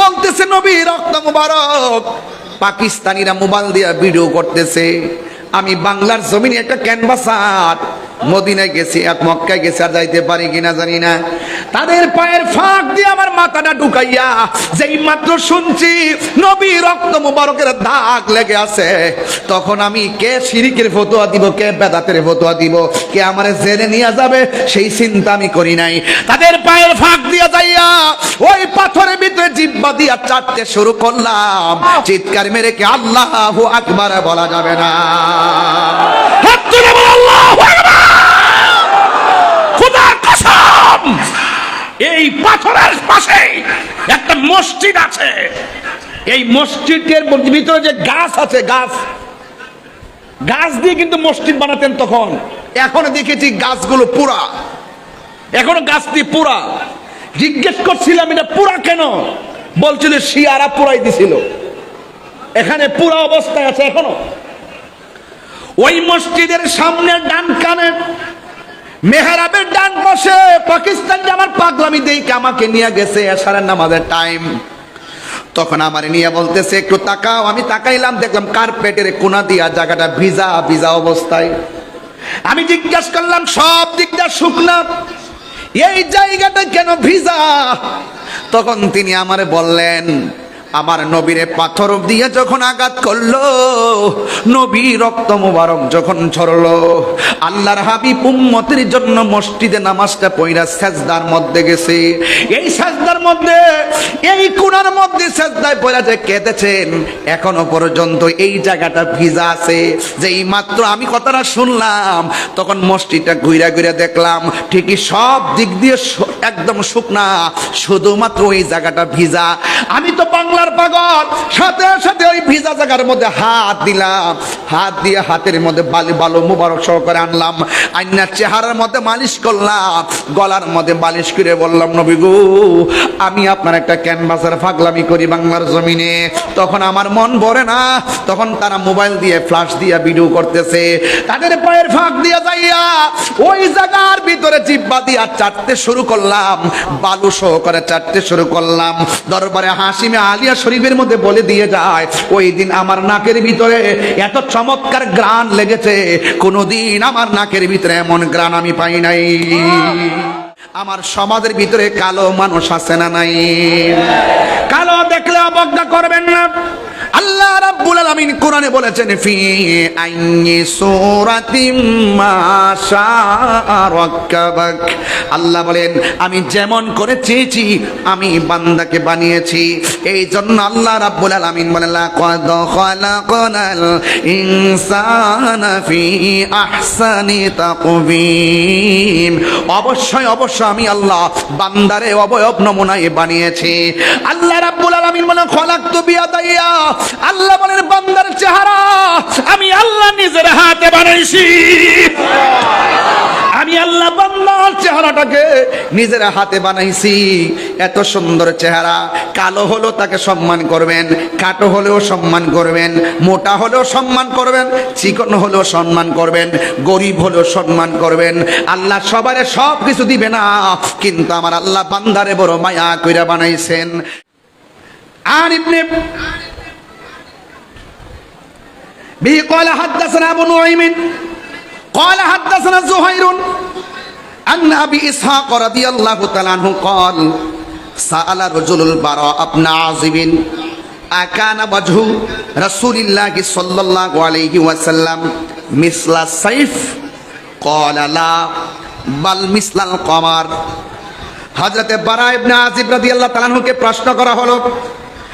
বলতেছে নবী রক্ত মুবারক। পাকিস্তানিরা মোবাইল দিয়ে ভিডিও করতেছে। আমি বাংলার জমিনে একটা ক্যানভাসার মদিনায় গেছি, এক মক্কায় গেছি, আর যাইতে পারি কিনা জানি না। তাদের পায়ের ফাঁক দিয়ে আমার মাথাটা ঢুকাইয়া যেই মাত্র শুনছি, নবী রক্ত মুবারকের দাগ লেগে আছে। তখন আমি কে শিরিকের ফতোয়া দিব, কে বেদাতের ফতোয়া দিব, কে আমারে জেলে নিয়ে যাবে, সেই চিন্তা আমি করি নাই। তাদের পায়ের ফাঁক দিয়ে যাইয়া ওই পাথরের ভিতরে জিব্বা দিয়া চাটতে শুরু করলাম। চিৎকার মেরে কে আল্লাহ আকবার বলা যাবে না। আল্লাহু আকবার খোদার কসম এই পাথরের পাশে একটা মসজিদ আছে। এই মসজিদের ভিতরে যে গাছ আছে, গাছ। গাছ দিয়ে কিন্তু মসজিদ বানাতেন তখন। এখন দেখেছি গাছগুলো পুরা। এখনও গাছ দিয়ে পুরা। জিজ্ঞেস করছিলাম, এটা পুরা কেন? বলছিল, শিয়ারা পুরাই দিছিল। এখানে পুরা অবস্থায় আছে এখনও। ওই মসজিদের সামনে ডান কানে মেহরাবের ডান পাশে পাকিস্তান যে আমার পাগলামি দেইকে আমাকে নিয়ে গেছে এসারের নামাজের টাইম তখন আমার নিয়ে বলতেছে, একটু তাকাও। আমি তাকাইলাম, দেখলাম কার্পেটের কোনা দিয়া জায়গাটা ভিজা ভিজা অবস্থায়। আমি জিজ্ঞাসা করলাম, সব দিকটা শুকনা? এই জায়গাটা কেন ভিজা? তখন তিনি আমারে বললেন আমার নবীরে পাথর দিয়ে যখন আঘাত করল, নবী রক্ত মুবারক যখন ছড়লো, আল্লাহর হাবিব উম্মতের জন্য মসজিদে নামাজটা পইরা সেজদার মধ্যে গেছে। এই সেজদার মধ্যে, এই কোণার মধ্যে সেজদায় পড়া যে কেঁদেছেন, এখনও পর্যন্ত এই জায়গাটা ভিজা আছে। যে এই মাত্র আমি কথাটা শুনলাম, তখন মসজিদটা ঘুরে ঘুরে দেখলাম, ঠিকই সব দিক দিয়ে একদম শুকনা, শুধুমাত্র ওই জায়গাটা ভিজা। আমি তো বাংলার পাগল। সাথে সাথে ওই ভিজা জায়গার মধ্যে হাত দিলাম। হাত দিয়ে হাতের মধ্যে বালি বালো মুবারক সহকারে আনলাম। আইনার চেহারার মধ্যে মালিশ করলাম। গলার মধ্যে বালিশ করে বললাম, নবী গো, আমি আপনার একটা ক্যানভাসের ফাগলামি করি বাংলার জমিনে। তখন আমার মন ভরে না। তখন তারা মোবাইল দিয়ে ফ্লাশ দিয়ে ভিডিও করতেছে। তাদের পায়ের ফাঁক দিয়ে যাইয়া ওই জায়গার ভিতরে জিব্বা দিয়া চাটতে শুরু করলাম। বালু সহকারে চাটতে শুরু করলাম। দরবারে হাসিমে আলিয়া শরীফের মধ্যে বলে দিয়ে যায়, ওই দিন আমার নাকের ভিতরে এত চমৎকার গ্রান লেগেছে, কোনোদিন আমার নাকের ভিতরে এমন গ্রান আমি পাই নাই। আমার সমাজের ভিতরে কালো মানুষ আছে না নাই? কালো দেখলে অবজ্ঞা করবেন না। আলামিন কোরআনে বলেছেন, ফি আইনি সূরাতিম মা শাআ রাক্কাবাক। আল্লাহ বলেন, আমি যেমন করে চেয়েছি আমি বান্দাকে বানিয়েছি। এই জন্য আল্লাহ রাব্বুল আলামিন বলেন, লাকাদ খালাকনাল ইনসানা ফি আহসানি তাকবীম অবশ্যই অবশ্যই আমি আল্লাহ বান্দারে অবয়ব নমুনায় বানিয়েছি। আল্লাহ রাব্বুল আলামিন বলেন, খলাকতু বিয়াদাইয়া। আল্লাহ বলেন আমি আল্লাহ নিজের হাতে বানাইছি। আমি আল্লাহ বান্দার চেহারাটাকে নিজের হাতে বানাইছি। এত সুন্দর চেহারা। কালো হলেও তাকে সম্মান করবেন কাটো হলেও সম্মান করবেন, মোটা হলেও সম্মান করবেন, চিকন হলেও সম্মান করবেন, গরিব হলেও সম্মান করবেন। আল্লাহ সবারে সব কিছু দিবে না, কিন্তু আমার আল্লাহ বান্দারে বড় মায়া কইরা বানাইছেন। আর ইবনে به قال حدثنا ابو نعيم قال حدثنا زهير عن ابي اسحاق رضي الله تعالى عنه قال سال رجل البراء بن عازب أكان وجه رسول الله صلى الله عليه وسلم مثل السيف قال لا بل مثل القمر হজরতে বারা ইবনে আজিব রাদিয়াল্লাহু তাআলা আনহুকে প্রশ্ন করা হলো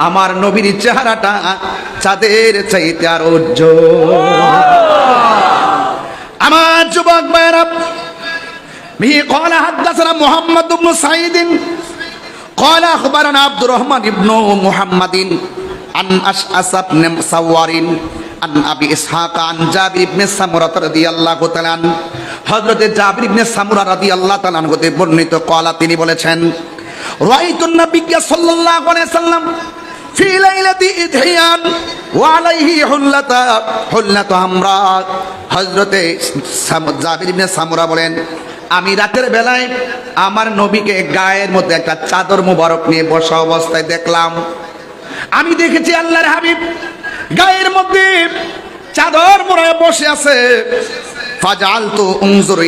আমার নবীর চেহারাটা চাঁদের চাইতে আর আমার যুবক ভাইরা به قال حدثنا محمد بن سعيد قال اخبرنا عبد الرحمن بن محمد عن أشعث بن سوار عن أبي إسحاق عن جابر بن سمرة رضي الله تعالى عنه হযরতে জাবির ইবনে সামুরা রাদিয়াল্লাহু তাআলা হতে বর্ণিত কলা তিনি বলেছেন রাআইতুন নাবিয়্যা সাল্লাল্লাহু আলাইহি সাল্লাম সামুরা বলেন, আমি রাতের বেলায় আমার নবীকে গায়ের মধ্যে একটা চাদর মুবারক নিয়ে বসা অবস্থায় দেখলাম। আমি দেখেছি আল্লাহর হাবিব গায়ের মধ্যে চাদর মোড়ায় বসে আছে।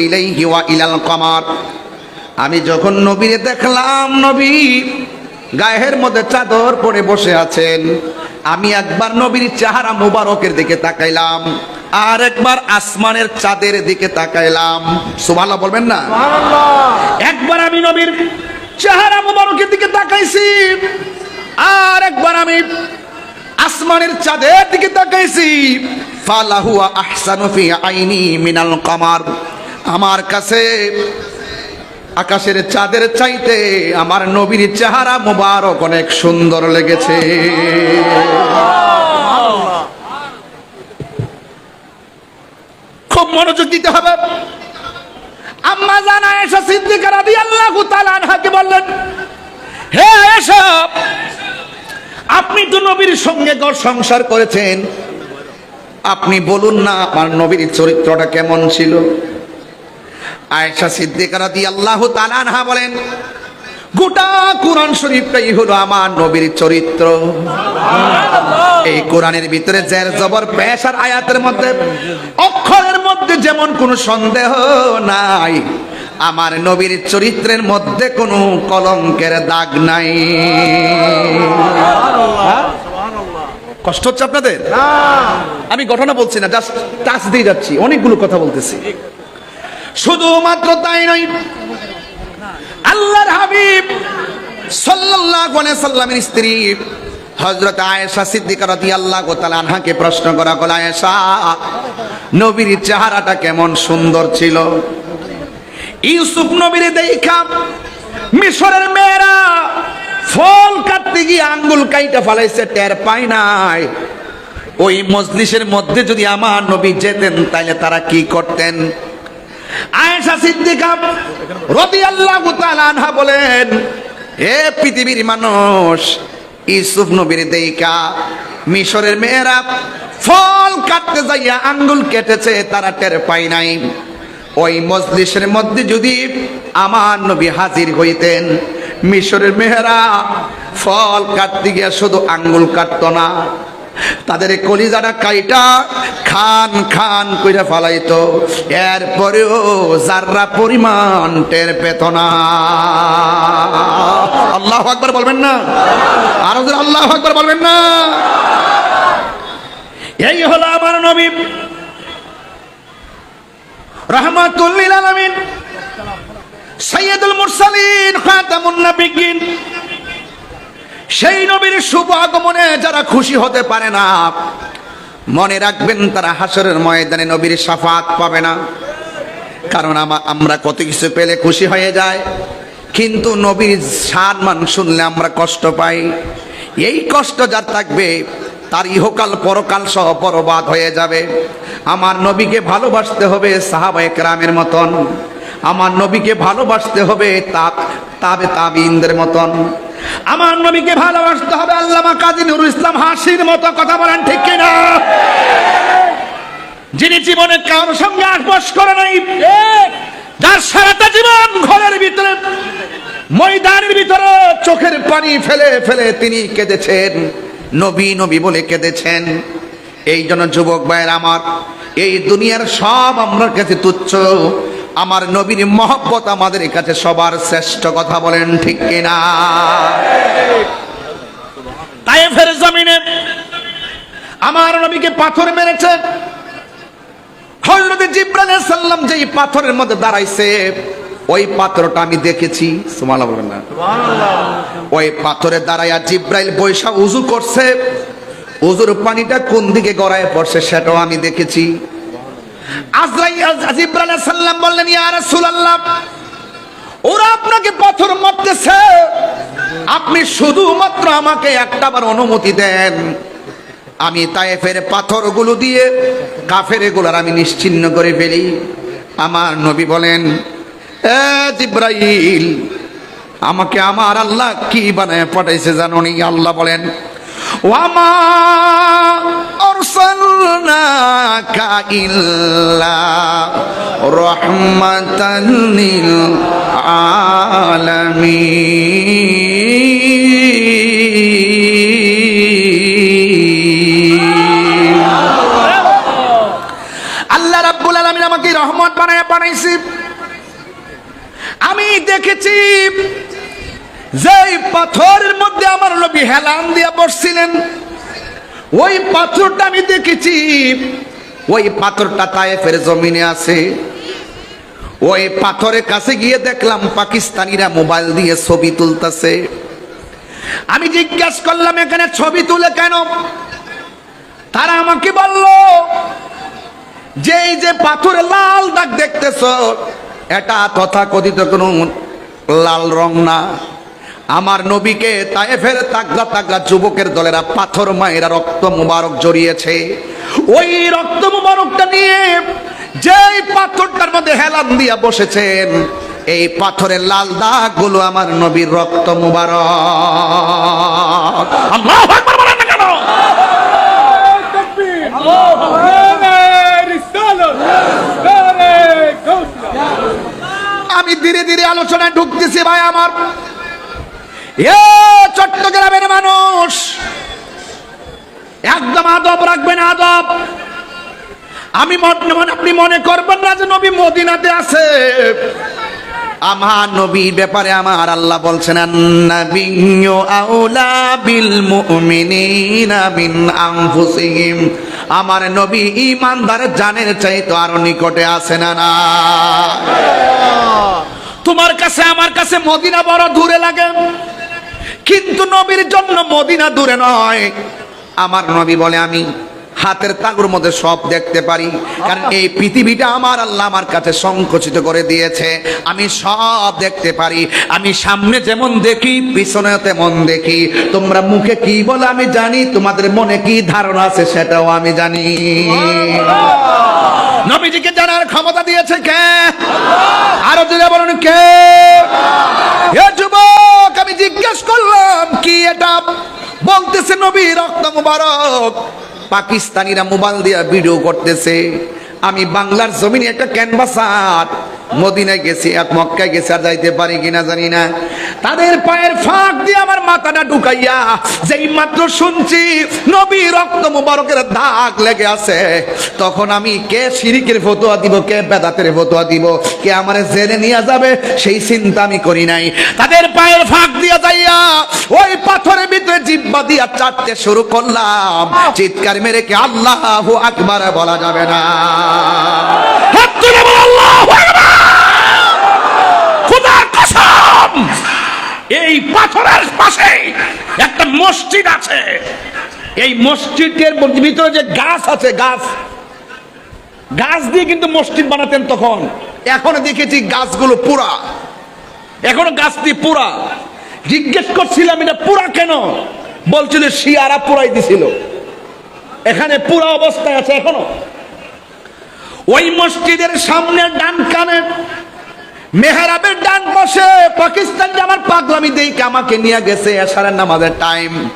ইলাইহি ওয়া আমি যখন নবীরে দেখলাম, নবী গায়ের মধ্যে চাদর পরে বসে আছেন। আমি একবার নবীর চেহারা মুবারকের দিকে তাকাইলাম আর একবার আসমানের চাঁদের দিকে তাকাইলাম। সুবহানাল্লাহ বলবেন না? একবার আমি নবীর চেহারা মুবারকের দিকে তাকাইছি আর একবার আমি আসমানের চাঁদের দিকে তাকাইছি। ফালাহুয়া আহসানু ফি আইনি মিনাল কামার। আমার কাছে আকাশের চাঁদের চাইতে আমার নবীর চেহারা মোবারক অনেক সুন্দর লেগেছে। খুব মনোযোগ দিতে হবে। আম্মা জানা এসা সিদ্দিকা রাদিয়াল্লাহু তাআলা আনহাকে বললেন, হে এসব আপনি তো নবীর সঙ্গে ঘর সংসার করেছেন। আপনি বলুন না আমার নবীর চরিত্রটা কেমন ছিল? আয়েশা সিদ্দিকা রাদিয়াল্লাহু তাআলা আনহা বলেন গোটা কোরআন শরীফটাই হলো আমার নবীর চরিত্র। এই কোরআনের ভিতরে জের জবর পেশার আয়াতের মধ্যে অক্ষরের মধ্যে যেমন কোনো সন্দেহ নাই আমার নবীর চরিত্রের মধ্যে কোনো কলঙ্কের দাগ নাই। কষ্ট হচ্ছে আপনাদের? আমি ঘটনা বলছি না জাস্ট টাচ দিয়ে যাচ্ছি অনেকগুলো কথা বলতেছি। শুধুমাত্র তাই নয়, আল্লাহর হাবিব সাল্লাল্লাহু আলাইহি সাল্লামের স্ত্রী হযরত আয়েশা সিদ্দিকা রাদিয়াল্লাহু তাআলা আনহাকে প্রশ্ন করা হলো আয়েশা, নবীর চেহারাটা কেমন সুন্দর ছিল? ইউসুফ নবীর দেখা, মিশরের মেয়েরা ফল কাটতে গিয়ে আঙ্গুল কাইটা ফালাইছে, টের পায় নাই। ওই মজলিসের মধ্যে যদি আমার নবী যেতেন, তাহলে তারা কি করতেন? আয়েশা সিদ্দিকা রাদিয়াল্লাহু তাআলা আনহা বলেন হে পৃথিবীর মানুষ, ইউসুফ নবীর দেইকা, মিশরের মেয়েরা ফল কাটতে যাইয়া আঙ্গুল কেটেছে, তারা টের পায় নাই। ওই মজলিসের মধ্যে যদি আমার নবী হাজির হইতেন, মিশরের মেয়েরা ফল কাটতে গিয়া শুধু আঙ্গুল কাটতো না তাদের কলিজাটা কাইটা খান খান কইরা ফালাইতো। এরপরেও যাররা পরিমাণ টের পেত না। আল্লাহ আকবার বলবেন না? আরও আল্লাহ আকবার বলবেন না? এই হলো আমার নবী। রহমাতুল্লিল আলামিন। সৈয়দুল মুরসালিন, খাতামুন নবিয়্যিন। সেই নবীর শুভ আগমনে যারা খুশি হতে পারে না, মনে রাখবেন তারা হাসরের ময়দানে নবীর সাফাত পাবে না। কারণ আমা- আমরা কত কিছু পেলে খুশি হয়ে যায় কিন্তু নবীর সম্মান শুনলে আমরা কষ্ট পাই। এই কষ্ট যার থাকবে, তার ইহকাল পরকাল সহ পরবাদ হয়ে যাবে। আমার নবীকে ভালোবাসতে হবে সাহাবা একরামের মতন। আমার নবীকে ভালোবাসতে হবে তাবে তাবিনদের মতন। আমার নবীকে ভালোবাসতে হবে আল্লামা কাজী নুরুল ইসলাম হাসির মতো কথা বলেন, ঠিক কিনা? যিনি জীবনে কারোর সঙ্গে আসবাস করে নাই, যার সারাটা জীবন ঘরের ভিতরে, ময়দানের ভিতরে চোখের পানি ফেলে ফেলে তিনি কেঁদেছেন, নবী নবী বলে কেঁদেছেন। এই জন্য যুবক ভাইয়ের আমার, এই দুনিয়ার সব আমার কাছে তুচ্ছ। আমার নবীর মহব্বত আমাদের কাছে সবার শ্রেষ্ঠ কথা বলেন ঠিক কিনা? তাই ফের জমিনে আমার নবীকে পাথর মেরেছে। হজরত জিব্রাইল সাল্লাম যেই পাথরের মধ্যে দাঁড়াইছে ওই পাথরটা আমি দেখেছি। সুমালা বলবেন না? ওই পাথরে দাঁড়াইয়া জিব্রাইল বৈশা উজু করছে। উজুর পানিটা কোন দিকে গড়ায় পড়ছে সেটাও আমি দেখেছি। ওরা আপনাকে পাথর মারতেছে। আপনি শুধুমাত্র আমাকে একটাবার অনুমতি দেন। আমি তায়েফের পাথরগুলো দিয়ে কাফের এগুলার আমি নিশ্চিন্ন করে ফেলি। আমার নবী বলেন আমাকে আমার আল্লাহ কি বানায় পাঠাইছে জানো নি আল্লাহ বলেন ওয়ামা আল্লাহ রাব্বুল আলামিন আমাকে রহমত বানায় বানাইছে। আমি দেখেছি যে পাথরের মধ্যে আমার নবী হেলান দিয়া বসছিলেন, ওই পাথরটা আমি দেখেছি। ওই পাথরটা তায়েফের জমিনে আছে। ওই পাথরের কাছে গিয়ে দেখলাম পাকিস্তানিরা মোবাইল দিয়ে ছবি তুলতেছে। আমি জিজ্ঞাসা করলাম, এখানে ছবি তুলে কেন? তারা আমাকে বলল যে এই যে পাথরে লাল দাগ দেখতেছ, এটা তথাকথিত কোনো লাল রং না। আমার নবীকে তায়েফের তাগলা তাগলা যুবকের দলেরা পাথর মায়েরা রক্ত মুবারক জড়িয়েছে। ওই রক্ত মুবারকটা নিয়ে যেই পাথরটার মধ্যে হেলান দিয়া বসেছেন এই পাথরের লাল দাগগুলো আমার নবীর রক্ত মুবারক। আল্লাহ আকবার বলেন না কেন? আমি ধীরে ধীরে আলোচনায় ঢুকতেছি ভাই আমার। চট্টগ্রামের মানুষ। একদম আদব রাখবেন, আদব। আমি আপনি মনে করবেন না যে নবী মদিনাতে আছে। আমার নবী ব্যাপারে আমার আল্লাহ বলছেন আমার নবী ইমানদার জানের চাইতে আরও নিকটে আছে না না? তোমার কাছে, আমার কাছে মদিনা বড় দূরে লাগে। কিন্তু নবীর জন্য মদিনা দূরে নয়। আমার নবী বলে, আমি হাতের তাগুর মধ্যে সব দেখতে পারি। কারণ এই পৃথিবীটা আমার আল্লাহ আমার কাছে সংকুচিত করে দিয়েছে। আমি সব দেখতে পারি। আমি সামনে যেমন দেখি, পিছনে তেমন দেখি। তোমরা মুখে কি বলে আমি জানি, তোমাদের মনে কি ধারণা আছে সেটাও আমি জানি। নবীজিকে জানার ক্ষমতা দিয়েছে কে? আরও জোরে বলুন, কে? বলতেছে, নবী, রক্ত মুবারক। পাকিস্তানিরা মোবাইল দিয়া ভিডিও করতেছে। আমি বাংলার জমিনে একটা ক্যানভাস ক্যানভাসার মদিনায় গেছি, এক মক্কায় গেছি, আর যাইতে পারি কিনা জানি না। তাদের পায়ের ফাঁক দিয়ে আমার মাথাটা ঢুকাইয়া যেই মাত্র শুনছি, নবী রক্ত মুবারকের দাগ লেগে আছে। তখন আমি কে শিরিকের ফতোয়া দিব, কে বেদাতের ফতোয়া দিব, কে আমার জেলে নিয়ে যাবে, সেই চিন্তা আমি করি নাই। তাদের পায়ের ফাঁক দিয়ে যাইয়া ওই পাথরের ভিতরে জিব্বা দিয়া চাটতে শুরু করলাম। চিৎকার মেরে কে আল্লাহ আকবার বলা যাবে না। আল্লাহু আকবার খোদার কসম এই পাথরের পাশে একটা মসজিদ আছে এই মসজিদের ভিতরে যে গাছ আছে, গাছ। গাছ দিয়ে কিন্তু মসজিদ বানাতেন তখন। এখন দেখেছি গাছগুলো পুরা। এখনও গাছ দিয়ে পুরা। জিজ্ঞেস করছিলাম, এটা পুরা কেন? বলছিল, শিয়ারা পুরাই দিছিল। এখানে পুরা অবস্থায় আছে এখনও। ওই মসজিদের সামনে ডান কানে মেহরাবের ডান পাশে, পাকিস্তান যে আমার পাগলামি দেইকে আমাকে নিয়ে গেছে এশারের নামাজের টাইম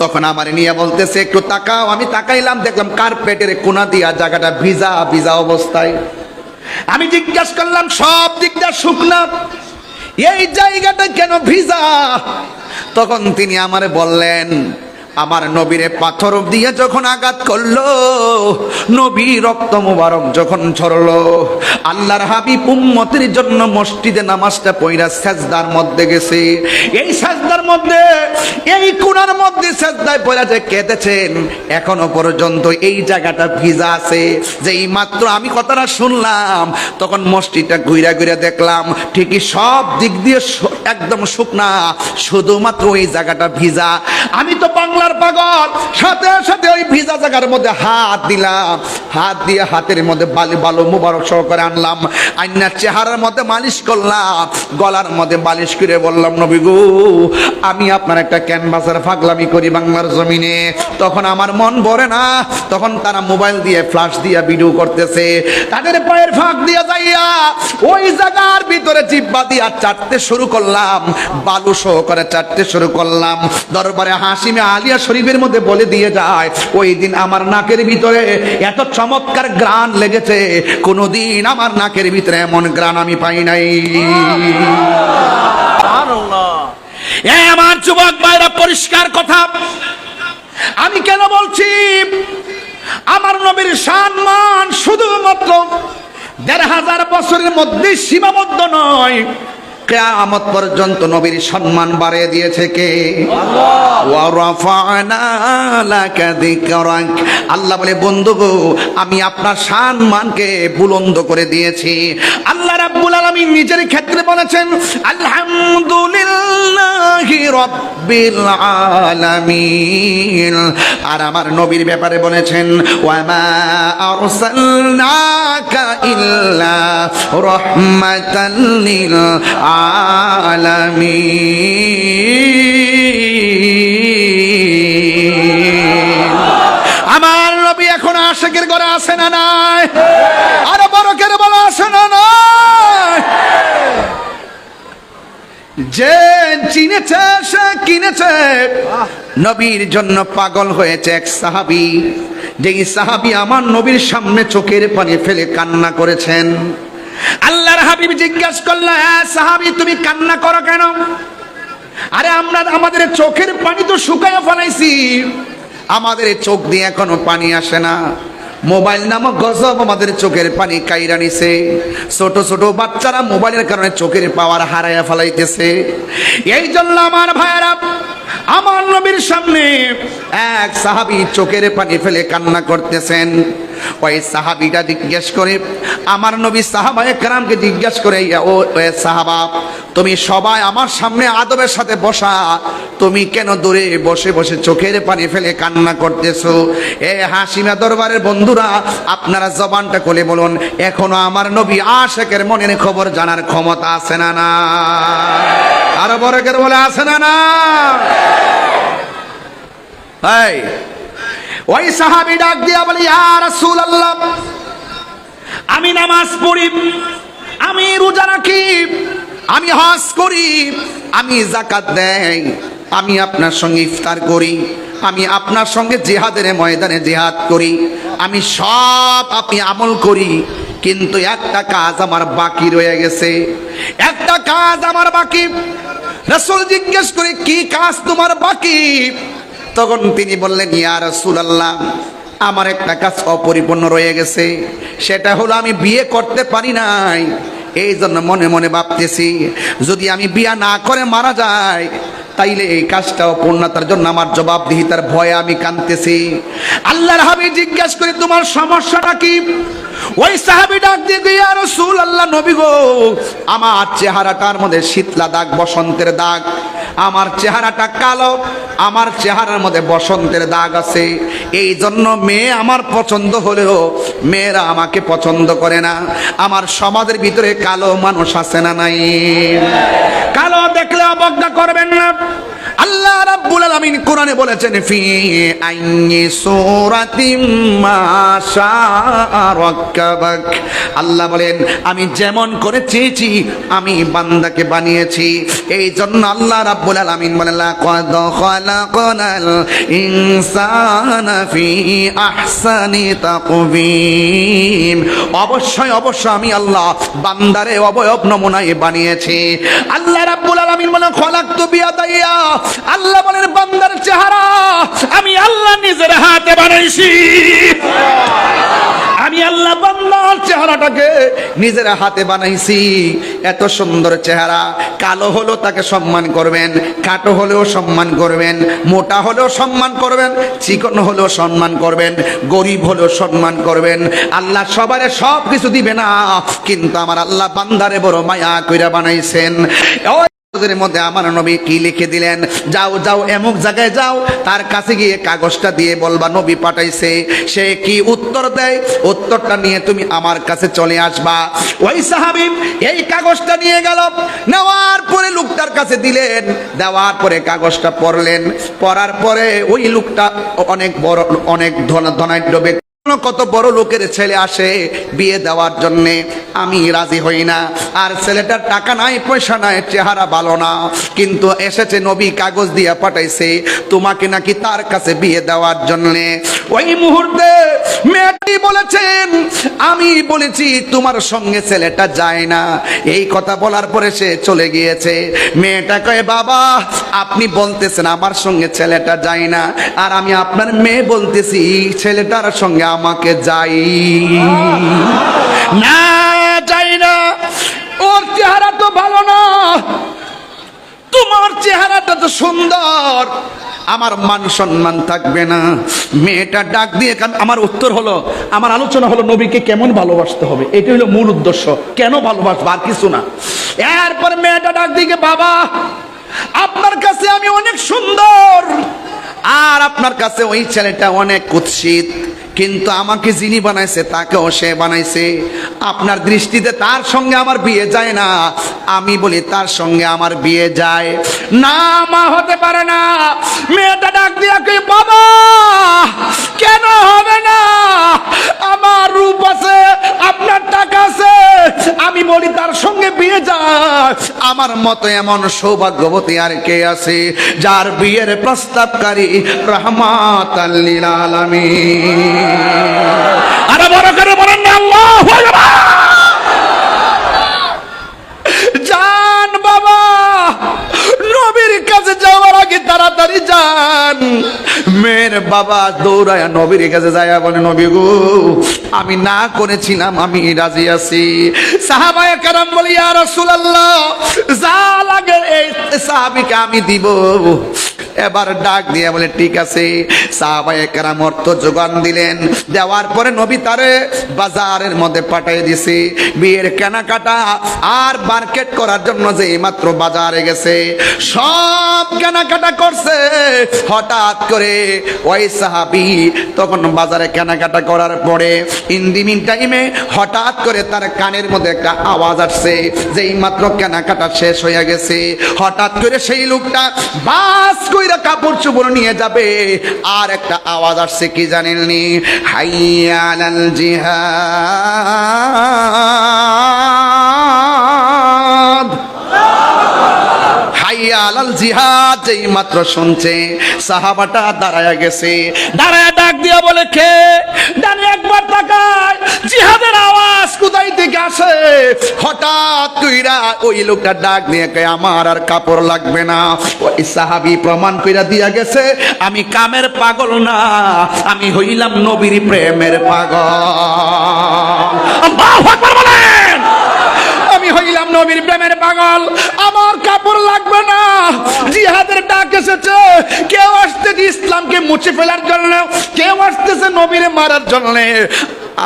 তখন আমার নিয়ে বলতেছে, একটু তাকাও। আমি তাকাইলাম, দেখলাম কার্পেটের কোনা দিয়া জায়গাটা ভিজা ভিজা অবস্থায়। আমি জিজ্ঞাসা করলাম, সব দিকটা শুকনা? এই জায়গাটা কেন ভিজা? তখন তিনি আমারে বললেন আমার নবীরে পাথর দিয়ে যখন আঘাত করল, নবী রক্ত মুবারক যখন ছড়লো, আল্লাহর হাবিব উম্মতের জন্য মসজিদে নামাজটা পইরা সেজদার মধ্যে গেছে। এই সেজদার মধ্যে, এই কোণার মধ্যে সেজদায় পইরা যে কেঁদেছেন, এখনও পর্যন্ত এই জায়গাটা ভিজা আছে। যে এই মাত্র আমি কথাটা শুনলাম, তখন মসজিদটা ঘুরা ঘুরে দেখলাম, ঠিকই সব দিক দিয়ে একদম শুকনা, শুধুমাত্র এই জায়গাটা ভিজা। আমি তো বাংলা আল্লাহর পাগল। সাথে সাথে ওই ভিজা জায়গার মধ্যে হাত দিলাম। হাত দিয়ে হাতের মধ্যে বালি বালু মুবারক সহকারে আনলাম। আইনার চেহারার মধ্যে মালিশ করলাম। গলার মধ্যে মালিশ করে বললাম, নবী গো, আমি আপনার একটা ক্যানভাসের ফাগলামি করি বাংলার জমিনে। তখন আমার মন ভরে না। তখন তারা মোবাইল দিয়ে ফ্লাশ দিয়ে ভিডিও করতেছে। তাদের পায়ের ফাঁক দিয়ে যাইয়া ওই জায়গার ভিতরে জিব্বা দিয়া চাটতে শুরু করলাম। বালু সহকারে চাটতে শুরু করলাম। দরবারে হাসিমে আলিয়া শরীফের মধ্যে বলে দিয়ে যায়, ওই দিন আমার নাকের ভিতরে এত চমৎকার গ্রান লেগেছে, কোনোদিন আমার নাকের ভিতরে এমন গ্রান আমি পাই নাই। আমার যুবক ভাইরা, পরিষ্কার কথা। আমি কেন বলছি, আমার নবীর সম্মান শুধুমাত্র দেড় হাজার বছরের মধ্যে সীমাবদ্ধ নয় কেয়ামত পর্যন্ত নবীর সম্মান বাড়িয়ে দিয়েছে কে? আল্লাহ। বলে বন্ধু গো আমি আপনার সম্মানকে বুলন্দ করে দিয়েছি। আল্লাহ রাব্বুল আলামিন নিজের ক্ষেত্রে বলেছেন আলহামদুলিল্লাহি আর আমার নবীর ব্যাপারে বলেছেন, ওয়ামা আমার নবী এখন আশেকের ঘরে আসে না নাই? আর বড়কের বলা আছে না নয় যে চিনেছে সে কিনেছে। নবীর জন্য পাগল হয়েছে এক সাহাবি। যেই সাহাবি আমার নবীর সামনে চোখের পানি ফেলে কান্না করেছেন। আল্লাহর হাবিব জিজ্ঞাসা করল হ্যাঁ সাহাবি তুমি কান্না করো কেন? আরে আমরা আমাদের চোখের পানি তো শুকায় ফেলাইছি। আমাদের চোখ দিয়ে এখনও পানি আসে না। মোবাইল নামক গজব আমাদের চোখের পানি কাইরা নিছে। ছোট ছোট বাচ্চারা মোবাইলের কারণে চোখের পাওয়ার হারাইয়া ফেলাইতেছে। এই জন্য আমার ভাইয়েরা, আমার নবীর সামনে এক সাহাবি চোখের পানি ফেলে কান্না করতেছেন। ওই সাহাবিটা জিজ্ঞেস করে, আমার নবী সাহাবা একরামকে জিজ্ঞেস করে ও সাহাবা, তুমি সবাই আমার সামনে আদবের সাথে বসা, তুমি কেন দূরে বসে বসে চোখের পানি ফেলে কান্না করতেছো? এ হাসিমা দরবারের বন্ধুরা, আপনারা জবানটা খুলে বলুন, এখনও আমার নবী আশেকের মনের খবর জানার ক্ষমতা আছে না না? আরও বড়কের বলে, আছে না না? এই ওই সাহাবি ডাক দিয়া বলে, ইয়া রাসূলুল্লাহ, আমি নামাজ পড়ি, আমি রোজা রাখি, আমি হজ করি, আমি জাকাত দেই, আমি আপনার সঙ্গে ইফতার করি, আমি আপনার সঙ্গে জিহাদের ময়দানে জিহাদ করি, আমি সব আপনি আমল করি, কিন্তু একটা কাজ আমার বাকি রয়ে গেছে। একটা কাজ আমার বাকি। রাসূল জিজ্ঞেস করে, কি কাজ তোমার বাকি? তখন তিনি বললেন, ইয়া রাসূলুল্লাহ, আমার একটা কাজ অপরিপূর্ণ রয়ে গেছে। সেটা হলো আমি বিয়ে করতে পারি নাই। এই জন্য মনে মনে ভাবতেছি, যদি আমি বিয়া না করে মারা যাই, তাইলে এই কাজটা অপূর্ণতার জন্য আমার জবাবদিহিতার ভয়ে আমি কাঁদতেছি। আল্লাহর হাবিব জিজ্ঞেস করে, তোমার সমস্যাটা কি? ওই সাহাবি ডাক দিয়ে আর রসুল আল্লাহ নবী গো, আমার চেহারাটার মধ্যে শীতলা দাগ, বসন্তের দাগ, আমার চেহারাটা কালো, আমার চেহারার মধ্যে বসন্তের দাগ আছে। এই জন্য মেয়ে আমার পছন্দ হলেও মেয়েরা আমাকে পছন্দ করে না। আমার সমাজের ভিতরে কালো মানুষ আছে না নাই? কালো দেখলে অবজ্ঞা করবেন না। আল্লাহ রাব্বুল আলামিন কোরআনে বলেছেন, ফি আইনি সূরাতিম মা শাআ রাক্কাবাক। আল্লাহ বলেন, আমি যেমন করে চেয়েছি আমি বান্দাকে বানিয়েছি। এই জন্য আল্লাহ রাব্বুল আলামিন বলেন, লাকাদ খালাকনাল ইনসানা ফি আহসানি তাকবীম। অবশ্যই অবশ্যই আমি আল্লাহ বান্দারে অবয়ব নমুনায় বানিয়েছি। আল্লাহ রাব্বুল আলামিন বলেন, খলাকতু বিয়াদাইয়া। আল্লাহ বলেন, বান্দার চেহারা আমি আল্লাহ নিজের হাতে বানাইছি। আমি আল্লাহ বান্দার চেহারাটাকে নিজের হাতে বানাইছি। এত সুন্দর চেহারা, কালো হলো তাকে সম্মান করবেন কাটো হলেও সম্মান করবেন, মোটা হলেও সম্মান করবেন, চিকন হলেও সম্মান করবেন, গরিব হলেও সম্মান করবেন। আল্লাহ সবারে সব কিছু দিবে না, কিন্তু আমার আল্লাহ বান্দারে বড় মায়া কইরা বানাইছেন। কাগজের মধ্যে আমার নবী কি লিখে দিলেন? যাও যাও, এমুক জায়গায় যাও। তার কাছে গিয়ে কাগজটা দিয়ে বলবা, নবী পাঠাইছে। সে কি উত্তর দেয়? উত্তরটা নিয়ে তুমি আমার কাছে চলে আসবা। ওই এই কাগজটা নিয়ে গেল। নেওয়ার পরে লোকটার কাছে দিলেন। দেওয়ার পরে কাগজটা পড়লেন। পড়ার পরে ওই লোকটা অনেক বড়, অনেক ধন ধনাঢ্য ব্যক্তি কত বড় লোকের ছেলে আসে বিয়ে দেওয়ার জন্যে? আমি রাজি হই না। আর ছেলেটার টাকা নাই, পয়সা নাই, চেহারা ভালো না। কিন্তু এসেছে নবী কাগজ দিয়া পাঠাইছে, তোমাকে নাকি তার কাছে বিয়ে দেওয়ার জন্যে। ওই মুহূর্তে মেয়েটি বলেছেন, আমি বলেছি তোমার সঙ্গে ছেলেটা যায় না। এই কথা বলার পরে সে চলে গিয়েছে। মেয়েটা কয়ে, বাবা, আপনি বলতেছেন আমার সঙ্গে ছেলেটা যায় না। আর আমি আপনার মেয়ে বলতেছি, ছেলেটার সঙ্গে আমাকে যাই। না যাই না। ওর চেহারা তো ভালো না। তোমার চেহারাটা তো সুন্দর। আমার মান সম্মান থাকবে না। মেয়েটা ডাক দিয়ে কান- আমার উত্তর হলো, আমার আলোচনা হলো নবীকে কেমন ভালোবাসতে হবে? এটা হলো মূল উদ্দেশ্য। কেন ভালোবাসবো? আর কিছু না। এরপর মেয়েটা ডাক দিকে বাবা, আপনার কাছে আমি অনেক সুন্দর। আর আপনার কাছে ওই ছেলেটা অনেক কুৎসিত। কিন্তু আমাকে যিনি বানাইছে, তাকেও সে বানাইছে। আপনার দৃষ্টিতে তার সঙ্গে আমার বিয়ে যায় না। আমি বলি, তার সঙ্গে আমার বিয়ে যায়। না, মা হতে পারে না। মেয়েটা ডাক দিয়া কি বাবা, কেন হবে না? আমার রূপ আছে, আপনার টাকা আছে আমি বলি, তার সঙ্গে বিয়ে যায় আমার মতো এমন সৌভাগ্যবতী আর কে আছে যার বিয়ের প্রস্তাবকারী রহমাত আলামিন। আরে বড় করে বলেন না জান বাবা, নবীর কাছে যাওয়ার আগে তাড়াতাড়ি যান। মেয়ের বাবা দৌড়ায় নবীর কাছে যায়, বলে, নবী গো, আমি না করেছিলাম, আমি রাজি আছি। সাহাবায় কারাম বলি আর রাসূলুল্লাহ, যা লাগে এই সাহাবিকে আমি দিব। এবার ডাক দিয়ে বলে, ঠিক আছে। সাহাবায়ে কেরাম অর্থ যোগান দিলেন। দেওয়ার পরে নবী তারে বাজারের মধ্যে পাঠিয়ে দিছে। বিয়ের কেনাকাটা আর মার্কেট করার জন্য যে মাত্র বাজারে গেছে, সব কেনাকাটা করছে। হঠাৎ করে ওই সাহাবি তখন বাজারে কেনাকাটা করার পরে ইন্দিমিন টাইমে হঠাৎ করে তার কানের মধ্যে একটা আওয়াজ আসছে যেই মাত্র কেনাকাটা শেষ হয়ে গেছে। হঠাৎ করে সেই লোকটা বাস কইরা কাপড় চোপড় নিয়ে যাবে। আর একটা আওয়াজ আসছে, কি জানেননি? হাইয়ালাল জিহাদ। হাইয়া আলাল জিহাদ যেই মাত্র শুনছে, সাহাবাটা দাঁড়ায় গেছে। দাঁড়ায় ডাক দিয়া বলে, কে? ডানে একবার তাকায়, জিহাদের আওয়াজ কোথায় থেকে আসে? হঠাৎ কইরা ওই লোকটা ডাক দিয়ে কয়, আমার আর কাপড় লাগবে না। ওই সাহাবি প্রমাণ কইরা দিয়া গেছে, আমি কামের পাগল না, আমি হইলাম নবীর প্রেমের পাগল। আল্লাহু আকবার বলেন। আমি হইলাম নবীর প্রেমের পাগল। আমার কাপড় লাগবে না। জিহাদের ডাক এসেছে। কেউ আসতেছে ইসলামকে মুছে ফেলার জন্য। কেউ আসতেছে নবীরে মারার জন্য।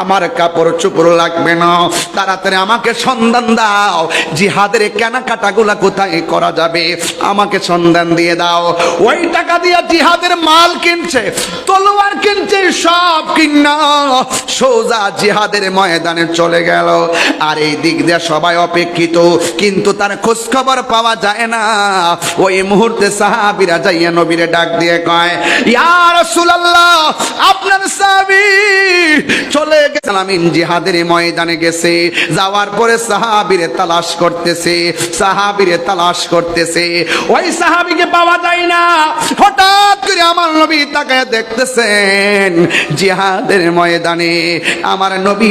আমার কাপড় চোপড় লাগবে না। তাড়াতাড়ি আমাকে সন্ধান দাও। জিহাদের কেনাকাটাগুলা কোথায় করা যাবে? আমাকে সন্ধান দিয়ে দাও। ওই টাকা দিয়ে জিহাদের মাল কিনছে, তলোয়ার কিনছে, সব কিনা। সোজা জিহাদের ময়দানে চলে গেল। আর এই দিক দিয়ে সবাই অপেক্ষিত, কিন্তু তার খোঁজ খবর পাওয়া যায় না। ওই মুহূর্তে সাহাবিরা যাইয়া নবীরে ডাক দিয়ে কয়, ইয়া রাসূলুল্লাহ, আপনার সাহাবী চলে গেছে আমিন জিহাদের ময়দানে গেছে। যাওয়ার পরে সাহাবীরে তালাশ করতেছে, সাহাবীরে তালাশ করতেছে। ওই সাহাবীকে পাওয়া যায় না। হঠাৎ করে আমার নবী তাকায় দেখতেছেন, জিহাদের ময়দানে আমার নবী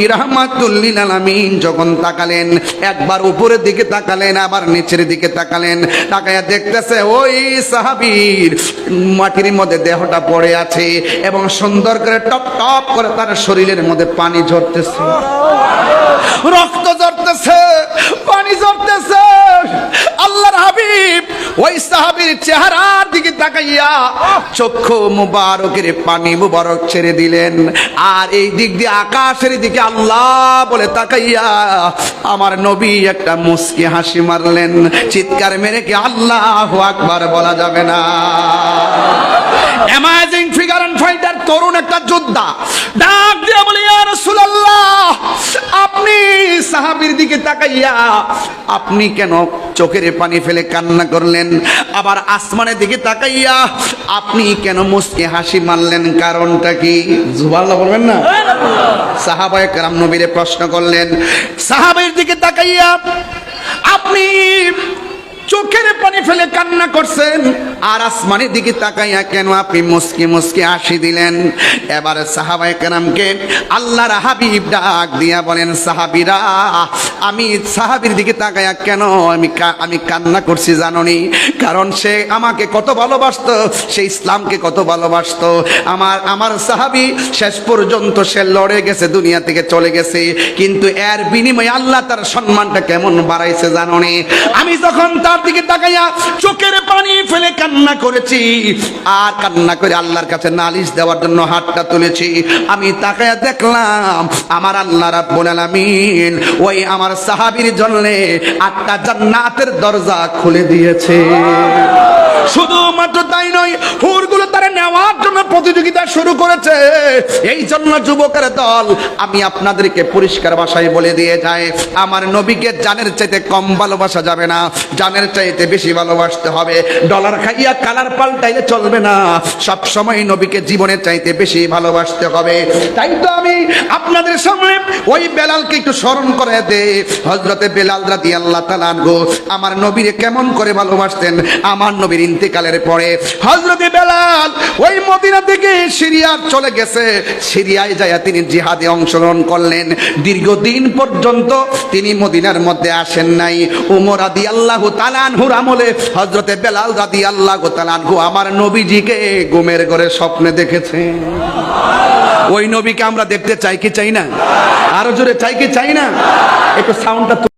আলামিন যখন তাকালেন, একবার উপরের দিকে তাকালেন, আবার নিচের দিকে তাকালেন, তাকায় দেখতেছে ওই সাহাবীর মাটির মধ্যে দেহটা পড়ে আছে এবং সুন্দর করে টপ টপ করে তার শরীরের মধ্যে পানি ঝরতেছে। রক্ত ঝরতেছে, পানি ঝরতেছে। আল্লাহর হাবিব ওই সাহাবীর চেহারার দিকে তাকাইয়া চক্ষু মুবারকের পানি মুবারক ছেড়ে দিলেন। আর এই দিক দিয়ে আকাশের দিকে আল্লাহ বলে তাকাইয়া আমার নবী একটা মুস্কি হাসি মারলেন। চিৎকার মেরে কি আল্লাহ আকবার বলা যাবে না। অ্যামাজিং ফিগার অ্যান্ড ফাইটার তরুণ একটা যোদ্ধা। দিয়ে বলে, ইয়া রাসূলুল্লাহ, আপনি সাহাবীর দিকে তাকাইয়া আপনি কেন চোখের পানি ফেলে কান্না করলেন? আবার আসমানের দিকে তাকাইয়া আপনি কেন মুসকে হাসি মারলেন? কারণটা কি? জুবাল্লাহ বলবেন না? নবীরে প্রশ্ন করলেন, সাহাবের দিকে তাকাইয়া আপনি চোখের পানি ফেলে কান্না করছেন? আর আসমানের দিকে তাকাইয়া কেন আপনি মুসকি মুসকি আসি দিলেন? এবারে সাহাবায়ে কেরামকে আল্লাহর হাবিব ডাক দিয়া বলেন, সাহাবীরা, আমি সাহাবীর দিকে তাকাইয়া কেন আমি আমি কান্না করছি জাননি? কারণ সে আমাকে কত ভালোবাসতো, সে ইসলামকে কত ভালোবাসতো। আমার আমার সাহাবি শেষ পর্যন্ত সে লড়ে গেছে, দুনিয়া থেকে চলে গেছে। কিন্তু এর বিনিময়ে আল্লাহ তার সম্মানটা কেমন বাড়াইছে জাননি? আমি যখন তার দিকে তাকাইয়া চোখের পানি ফেলে কান্না করেছি। আর কান্না করে আল্লাহর কাছে নালিশ দেওয়ার জন্য হাতটা তুলেছি। আমি তাকে দেখলাম, আমার আল্লাহ রাব্বুল আলামিন ওই আমার সাহাবীর জন্য আটটা জান্নাতের দরজা খুলে দিয়েছে। শুধুমাত্র তাই নয়, হুরগুলো শুরু করেছে। এই জন্য যুবকের দল, আমি আপনাদেরকে পরিষ্কার ভাষায় বলে দিয়ে যাই, আমার নবীকে জানের চাইতে কম ভালোবাসা যাবে না, জানের চাইতে বেশি ভালোবাসতে হবে। ডলার খাইয়া কালার পাল্টাইলে চলবে না সব সময় নবীকে জীবনের চাইতে বেশি ভালোবাসতে হবে। তাই তো আমি আপনাদের সামনে ওই বেলালকে একটু স্মরণ করে দে হজরতে বেলাল রাদি আল্লাহ তালানগো আমার নবীরে কেমন করে ভালোবাসতেন? আমার নবীর ইন্তেকালের পরে হজরতে বেলাল ওই মদিনা থেকে সিরিয়া চলে গেছে। সিরিয়ায় যায় তিনি জিহাদে অংশগ্রহণ করলেন। দীর্ঘদিন পর্যন্ত তিনি মদিনার মধ্যে আসেন নাই। উমর রাদি আল্লাহ তালানহুর আমলে হজরতে বেলাল রাদি আল্লাহ তালানহু আমার নবীজিকে ঘুমের ঘরে স্বপ্নে দেখেছে। ওই নবীকে আমরা দেখতে চাই কি চাই না? আরও জোরে চাই কি চাই না? একটু সাউন্ডটা